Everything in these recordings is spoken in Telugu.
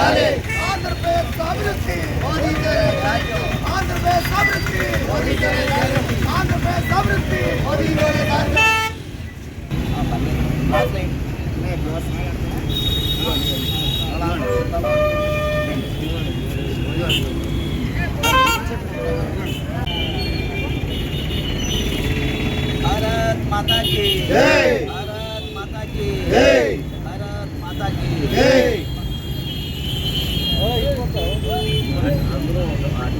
ఆంధ్రప్రదేశ్ అభివృద్ధి ఆంధ్రప్రదేశ్ అభివృద్ధి ఆంధ్రప్రదేశ్ అభివృద్ధి భారత్ మాతా కీ భారత్ మాతా కీ భారత్ మాతా కీ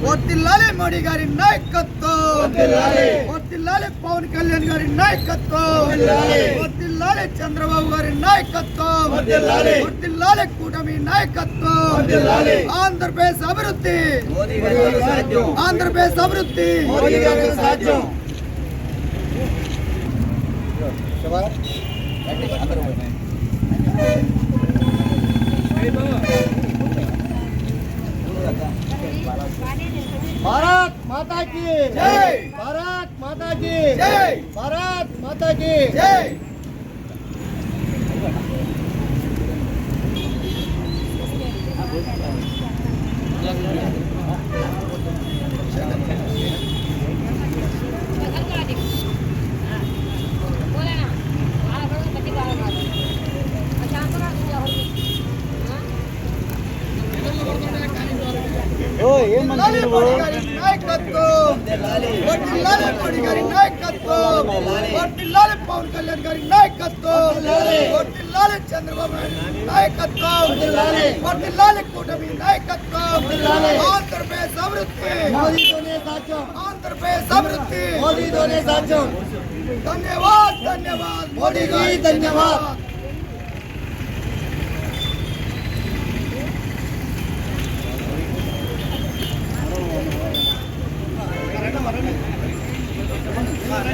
వర్తిల్లాలి మోడీ గారి నాయకత్వం వర్ధిల్లాలి. వర్తిల్లాలి పవన్ కళ్యాణ్ గారి నాయకత్వం వర్ధిల్లాలి. వర్తిల్లాలి చంద్రబాబు గారి నాయకత్వం వర్ధిల్లాలి. వర్తిల్లాలి కూటమి నాయకత్వం వర్ధిల్లాలి. ఆంధ్రప్రదేశ్ అభివృద్ధి మోదీ గారి సాధ్యం ఆంధ్రప్రదేశ్ అభివృద్ధి మోదీ भारत माता की जय। भारत माता की जय। भारत माता की जय। Thank you. నాయకత్వం వర్ధిల్లాలి మోడీ గారి నాయకత్వం వర్ధిల్లాలి పవన్ కళ్యాణ్ గారి నాయకత్వం వర్ధిల్లాలి చంద్రబాబు నాయుడు నాయకత్వం వర్ధిల్లాలి కూటమి నాయకత్వం ఆంధ్రప్రదేశ్ అభివృద్ధి మోదీతోనే సాధ్యం ఆంధ్రప్రదేశ్ అభివృద్ధి మోదీతోనే సాధ్యం ధన్యవాద్ ధన్యవాద్ మోడీ గారి ధన్యవాద్.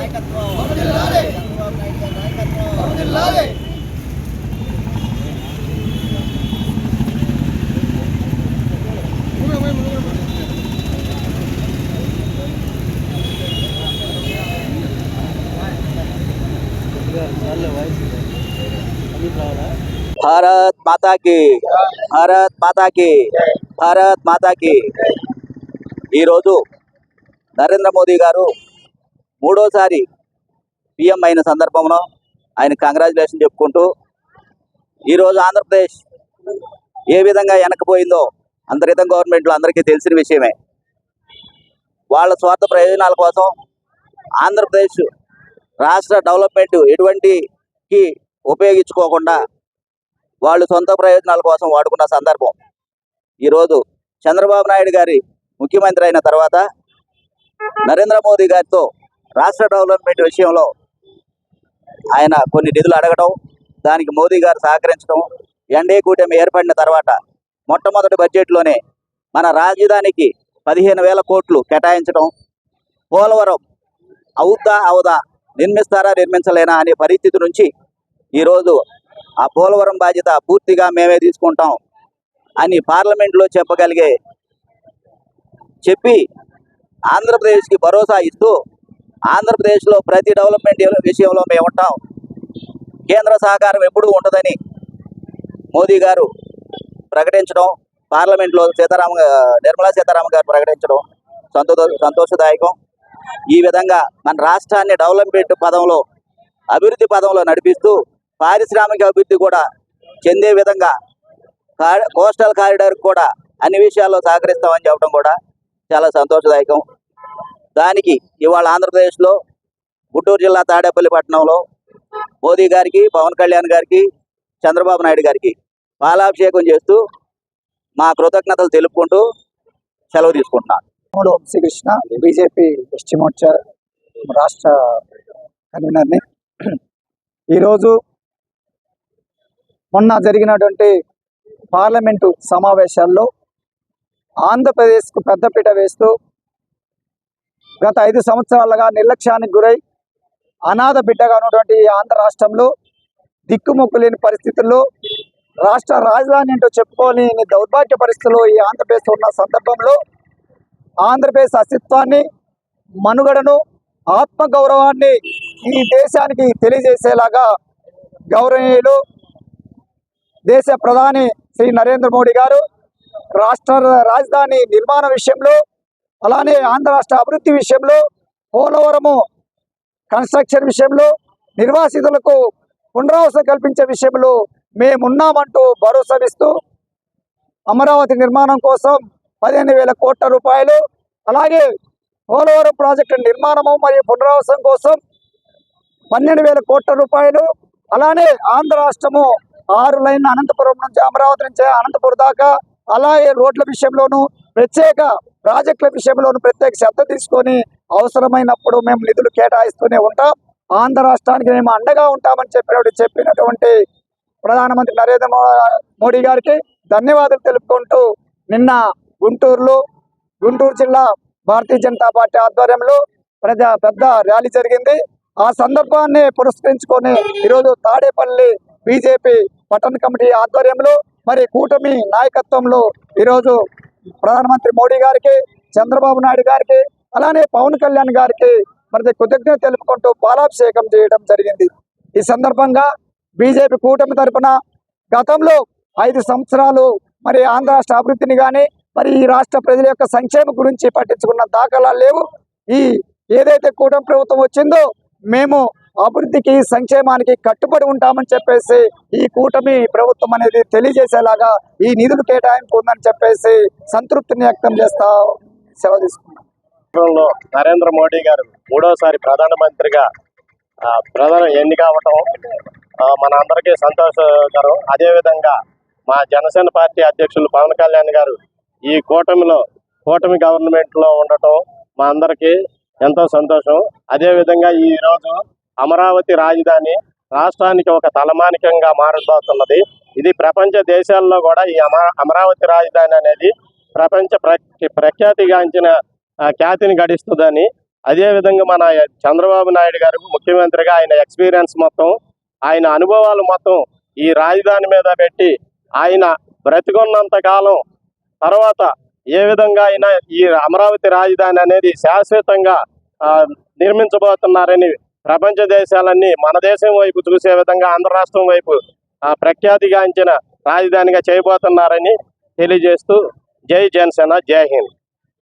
నాయకత్వం వర్ధిల్లాలి చంద్రబాబు నాయుడు గారి నాయకత్వం వర్ధిల్లాలి భారత్ మాతా की భారత్ మాతా की భారత్ మాతా की ఈరోజు నరేంద్ర మోదీ గారు మూడోసారి పిఎం అయిన సందర్భంలో ఆయన కంగ్రాచులేషన్ చెప్పుకుంటూ ఈరోజు ఆంధ్రప్రదేశ్ ఏ విధంగా వెనకపోయిందో అంతరితం గవర్నమెంట్లో అందరికీ తెలిసిన విషయమే. వాళ్ళ స్వార్థ ప్రయోజనాల కోసం ఆంధ్రప్రదేశ్ రాష్ట్ర డెవలప్మెంట్ ఎటువంటికి ఉపయోగించుకోకుండా వాళ్ళు సొంత ప్రయోజనాల కోసం వాడుకున్న సందర్భం. ఈరోజు చంద్రబాబు నాయుడు గారి ముఖ్యమంత్రి అయిన తర్వాత నరేంద్ర మోదీ గారితో రాష్ట్ర డెవలప్మెంట్ విషయంలో ఆయన కొన్ని నిధులు అడగడం దానికి మోదీ గారు సహకరించడం ఎన్డీఏ కూటమి ఏర్పడిన తర్వాత మొట్టమొదటి బడ్జెట్లోనే మన రాజధానికి పదిహేను వేల కోట్లు కేటాయించడం పోలవరం అవుద్దా అవదా నిర్మిస్తారా నిర్మించలేనా అనే పరిస్థితి నుంచి ఈరోజు ఆ పోలవరం బాధ్యత పూర్తిగా మేమే తీసుకుంటాం అని పార్లమెంట్లో చెప్పగలిగే చెప్పి ఆంధ్రప్రదేశ్కి భరోసా ఇస్తూ ఆంధ్రప్రదేశ్లో ప్రతి డెవలప్మెంట్ విషయంలో మేము ఉంటాం. కేంద్ర సహకారం ఎప్పుడూ ఉంటుందని మోదీ గారు ప్రకటించడం పార్లమెంట్లో సీతారామ నిర్మలా సీతారామన్ గారు ప్రకటించడం సంతో సంతోషదాయకం. ఈ విధంగా మన రాష్ట్రాన్ని డెవలప్మెంట్ పదంలో అభివృద్ధి పదంలో నడిపిస్తూ పారిశ్రామిక అభివృద్ధి కూడా చెందే విధంగా కోస్టల్ కారిడార్ కూడా అన్ని విషయాల్లో సహకరిస్తామని చెప్పడం కూడా చాలా సంతోషదాయకం. దానికి ఇవాళ ఆంధ్రప్రదేశ్లో గుంటూరు జిల్లా తాడేపల్లి పట్టణంలో మోదీ గారికి పవన్ కళ్యాణ్ గారికి చంద్రబాబు నాయుడు గారికి పాలాభిషేకం చేస్తూ మా కృతజ్ఞతలు తెలుపుకుంటూ సెలవు తీసుకుంటున్నాను. మూడు శ్రీకృష్ణ బీజేపీ ఎస్టీ మోర్చా రాష్ట్ర కన్వీనర్ని. ఈరోజు మొన్న జరిగినటువంటి పార్లమెంటు సమావేశాల్లో ఆంధ్రప్రదేశ్కు పెద్దపీట వేస్తూ గత ఐదు సంవత్సరాలుగా నిర్లక్ష్యానికి గురై అనాథ బిడ్డగా ఉన్నటువంటి ఆంధ్ర రాష్ట్రంలో దిక్కుమొక్కు లేని పరిస్థితుల్లో రాష్ట్ర రాజధాని ఏంటో చెప్పుకోలేని దౌర్భాగ్య పరిస్థితుల్లో ఈ ఆంధ్రప్రదేశ్ ఉన్న సందర్భంలో ఆంధ్రప్రదేశ్ అస్తిత్వాన్ని మనుగడను ఆత్మగౌరవాన్ని ఈ దేశానికి తెలియజేసేలాగా గౌరవనీయులు దేశ ప్రధాని శ్రీ నరేంద్ర మోడీ గారు రాష్ట్ర రాజధాని నిర్మాణ విషయంలో అలానే ఆంధ్ర రాష్ట్ర అభివృద్ధి విషయంలో పోలవరము కన్స్ట్రక్షన్ విషయంలో నిర్వాసితులకు పునరావాసం కల్పించే విషయంలో మేమున్నామంటూ భరోసా ఇస్తూ అమరావతి నిర్మాణం కోసం పదిహేను వేల కోట్ల రూపాయలు అలాగే పోలవరం ప్రాజెక్టు నిర్మాణము మరియు పునరావాసం కోసం పన్నెండు వేల కోట్ల రూపాయలు అలానే ఆంధ్ర రాష్ట్రము ఆరు లైన్ అనంతపురం నుంచి అమరావతి నుంచి అనంతపురం దాకా అలాగే రోడ్ల విషయంలోనూ ప్రత్యేక ప్రాజెక్టుల విషయంలోనూ ప్రత్యేక శ్రద్ధ తీసుకొని అవసరమైనప్పుడు మేము నిధులు కేటాయిస్తూనే ఉంటాం. ఆంధ్ర రాష్ట్రానికి మేము అండగా ఉంటామని చెప్పినట్టు చెప్పినటువంటి ప్రధానమంత్రి నరేంద్ర మోడీ గారికి ధన్యవాదాలు తెలుపుకుంటూ నిన్న గుంటూరులో గుంటూరు జిల్లా భారతీయ జనతా పార్టీ ఆధ్వర్యంలో ప్రజా పెద్ద ర్యాలీ జరిగింది. ఆ సందర్భాన్ని పురస్కరించుకొని ఈరోజు తాడేపల్లి బీజేపీ పట్టణ కమిటీ ఆధ్వర్యంలో మరి కూటమి నాయకత్వంలో ఈరోజు ప్రధానమంత్రి మోడీ గారికి చంద్రబాబు నాయుడు గారికి అలానే పవన్ కళ్యాణ్ గారికి మరి కృతజ్ఞత తెలుపుకుంటూ పాలాభిషేకం చేయడం జరిగింది. ఈ సందర్భంగా బీజేపీ కూటమి తరపున గతంలో ఐదు సంవత్సరాలు మరి ఆంధ్ర రాష్ట్ర అభివృద్ధిని కానీ మరి ఈ రాష్ట్ర ప్రజల యొక్క సంక్షేమం గురించి పట్టించుకున్న దాఖలాలు లేవు. ఈ ఏదైతే కూటమి ప్రభుత్వం వచ్చిందో మేము అభివృద్ధికి సంక్షేమానికి కట్టుబడి ఉంటామని చెప్పేసి ఈ కూటమి ప్రభుత్వం అనేది తెలియజేసేలాగా ఈ నిధులు కేటాయింపు ఉందని చెప్పేసి సంతృప్తిని వ్యక్తం చేస్తా సెలవు తీసుకున్నాం రాష్ట్రంలో నరేంద్ర మోడీ గారు మూడోసారి ప్రధానమంత్రిగా ప్రధాన ఎన్నిక అవటం మన అందరికీ సంతోషకరం అదేవిధంగా మా జనసేన పార్టీ అధ్యక్షులు పవన్ కళ్యాణ్ గారు ఈ కూటమిలో కూటమి గవర్నమెంట్లో ఉండటం మా అందరికీ ఎంతో సంతోషం. అదేవిధంగా ఈ రోజు అమరావతి రాజధాని రాష్ట్రానికి ఒక తలమానికంగా మారబోతున్నది ఇది ప్రపంచ దేశాల్లో కూడా ఈ అమ అమరావతి రాజధాని అనేది ప్రపంచ ప్రఖ్యాతిగాంచిన ఖ్యాతిని గడిస్తుందని అదేవిధంగా మన చంద్రబాబు నాయుడు గారు ముఖ్యమంత్రిగా ఆయన ఎక్స్పీరియన్స్ మొత్తం ఆయన అనుభవాలు మొత్తం ఈ రాజధాని మీద పెట్టి ఆయన బ్రతికున్నంత కాలం తర్వాత ఏ విధంగా అయినా ఈ అమరావతి రాజధాని అనేది శాశ్వతంగా నిర్మించబోతున్నారని ప్రపంచ దేశాలన్నీ మన దేశం వైపు చూసే విధంగా ఆంధ్ర రాష్ట్రం వైపు ఆ, ప్రఖ్యాతిగాంచిన రాజధానిగా చేయబోతున్నారని తెలియజేస్తూ జై జనసేన జై హింద్.